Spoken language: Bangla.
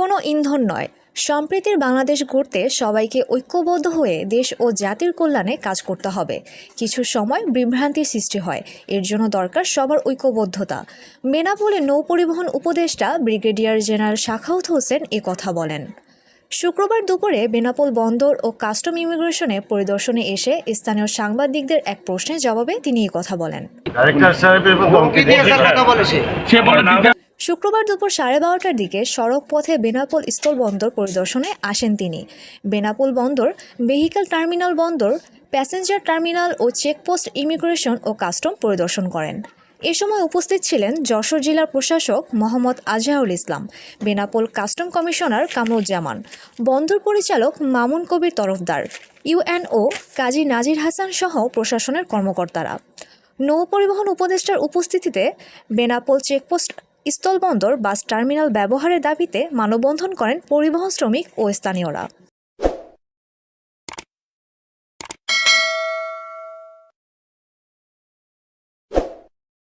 কোনো ইন্ধন নয়। সম্প্রীতির বাংলাদেশ গড়তে সবাইকে ঐক্যবদ্ধ হয়ে দেশ ও জাতির কল্যাণে কাজ করতে হবে। কিছু সময় বিভ্রান্তির সৃষ্টি হয়। এর জন্য দরকার সবার ঐক্যবদ্ধতা। বেনাপোলে নৌ পরিবহন উপদেষ্টা ব্রিগেডিয়ার জেনারেল শাখাউত হোসেন এ কথা বলেন। শুক্রবার দুপুরে বেনাপোল বন্দর ও কাস্টম ইমিগ্রেশনে পরিদর্শনে এসে স্থানীয় সাংবাদিকদের এক প্রশ্নের জবাবে তিনি কথা বলেন। শুক্রবার দুপুর সাড়ে বারোটার দিকে সড়ক পথে বেনাপোল স্থল বন্দর পরিদর্শনে আসেন তিনি। বেনাপোল বন্দর ভেহিক্যাল টার্মিনাল বন্দর প্যাসেঞ্জার টার্মিনাল ও চেকপোস্ট ইমিগ্রেশন ও কাস্টম পরিদর্শন করেন। এ সময় উপস্থিত ছিলেন যশোর জেলার প্রশাসক মোহাম্মদ আজহারুল ইসলাম, বেনাপোল কাস্টম কমিশনার কামরুজ্জামান, বন্দর পরিচালক মামুন কবির তরফদার ইউএনও কাজী নাজির হাসান সহ প্রশাসনের কর্মকর্তারা। নৌ পরিবহন উপদেষ্টার উপস্থিতিতে বেনাপোল চেকপোস্ট স্থলবন্দর বাস টার্মিনাল ব্যবহারের দাবিতে মানববন্ধন করেন পরিবহন শ্রমিক ও স্থানীয়রা।